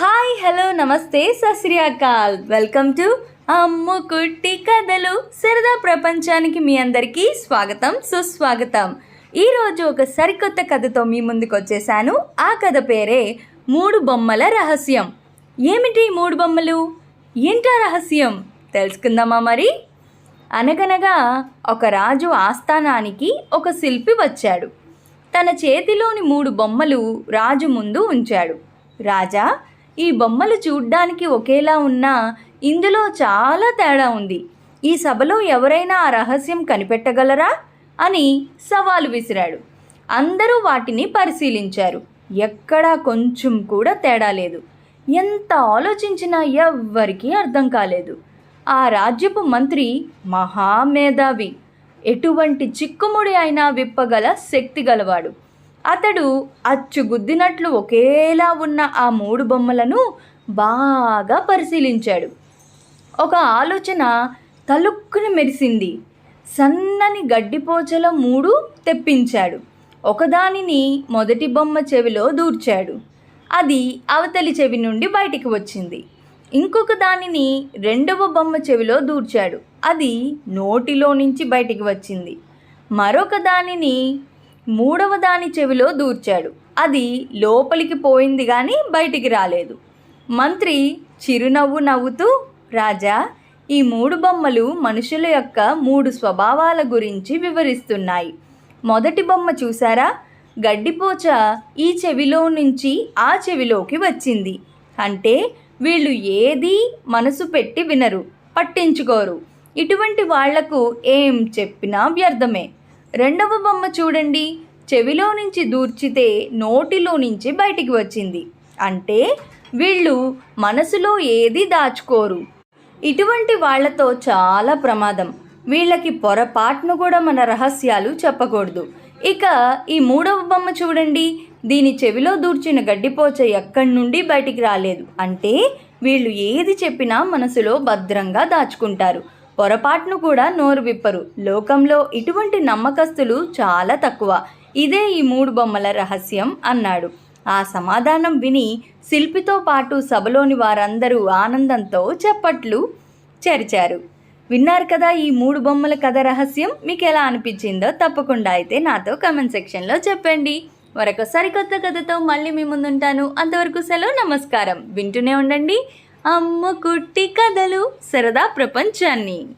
Hi hello నమస్తే సశ్రీయాకాల్ welcome to అమ్ము కుట్టి కథలు. సరదా ప్రపంచానికి మీ అందరికీ స్వాగతం సుస్వాగతం. ఈరోజు ఒక సరికొత్త కథతో మీ ముందుకు వచ్చేసాను. ఆ కథ పేరే మూడు బొమ్మల రహస్యం. ఏమిటి మూడు బొమ్మలు? ఏంటా రహస్యం? తెలుసుకుందామా మరి? అనగనగా ఒక రాజు ఆస్థానానికి ఒక శిల్పి వచ్చాడు. తన చేతిలోని మూడు బొమ్మలు రాజు ముందు ఉంచాడు. రాజా ఈ బొమ్మలు చూడ్డానికి ఒకేలా ఉన్నా ఇందులో చాలా తేడా ఉంది. ఈ సభలో ఎవరైనా ఆ రహస్యం కనిపెట్టగలరా? అని సవాలు విసిరాడు. అందరూ వాటిని పరిశీలించారు. ఎక్కడా కొంచెం కూడా తేడా లేదు. ఎంత ఆలోచించినా ఎవ్వరికీ అర్థం కాలేదు. ఆ రాజ్యపు మంత్రి మహామేధావి. ఎటువంటి చిక్కుముడి అయినా విప్పగల శక్తి గలవాడు. అతడు అచ్చుగుద్దినట్లు ఒకేలా ఉన్న ఆ మూడు బొమ్మలను బాగా పరిశీలించాడు. ఒక ఆలోచన తలుక్కుని మెరిసింది. సన్నని గడ్డిపోచల మూడు తెప్పించాడు. ఒకదానిని మొదటి బొమ్మ చెవిలో దూర్చాడు. అది అవతలి చెవి నుండి బయటికి వచ్చింది. ఇంకొక దానిని రెండవ బొమ్మ చెవిలో దూర్చాడు. అది నోటిలో నుంచి బయటికి వచ్చింది. మరొక దానిని మూడవ దాని చెవిలో దూర్చాడు. అది లోపలికి పోయింది కానీ బయటికి రాలేదు. మంత్రి చిరునవ్వు నవ్వుతూ రాజా ఈ మూడు బొమ్మలు మనుషుల యొక్క మూడు స్వభావాల గురించి వివరిస్తున్నాయి. మొదటి బొమ్మ చూసారా గడ్డిపోచ ఈ చెవిలో నుంచి ఆ చెవిలోకి వచ్చింది. అంటే వీళ్ళు ఏది మనసు పెట్టి వినరు పట్టించుకోరు. ఇటువంటి వాళ్ళకు ఏం చెప్పినా వ్యర్థమే. రెండవ బొమ్మ చూడండి. చెవిలో నుంచి దూర్చితే నోటిలో నుంచి బయటికి వచ్చింది. అంటే వీళ్ళు మనసులో ఏది దాచుకోరు. ఇటువంటి వాళ్ళతో చాలా ప్రమాదం. వీళ్ళకి పొరపాటును కూడా మన రహస్యాలు చెప్పకూడదు. ఇక ఈ మూడవ బొమ్మ చూడండి. దీని చెవిలో దూర్చిన గడ్డిపోచ ఎక్కడి నుండి బయటికి రాలేదు. అంటే వీళ్ళు ఏది చెప్పినా మనసులో భద్రంగా దాచుకుంటారు. పొరపాటును కూడా నోరు విప్పరు. లోకంలో ఇటువంటి నమ్మకస్తులు చాలా తక్కువ. ఇదే ఈ మూడు బొమ్మల రహస్యం అన్నాడు. ఆ సమాధానం విని శిల్పితో పాటు సభలోని వారందరూ ఆనందంతో చప్పట్లు చెరిచారు. విన్నారు కదా ఈ మూడు బొమ్మల కథ రహస్యం? మీకు ఎలా అనిపించిందో తప్పకుండా అయితే నాతో కమెంట్ సెక్షన్లో చెప్పండి. మరొక సరికొత్త కథతో మళ్ళీ మీ ముందుంటాను. అంతవరకు సెలవు నమస్కారం. వింటూనే ఉండండి. అమ్మ కుట్టి కథలు సరదా ప్రపంచాన్ని.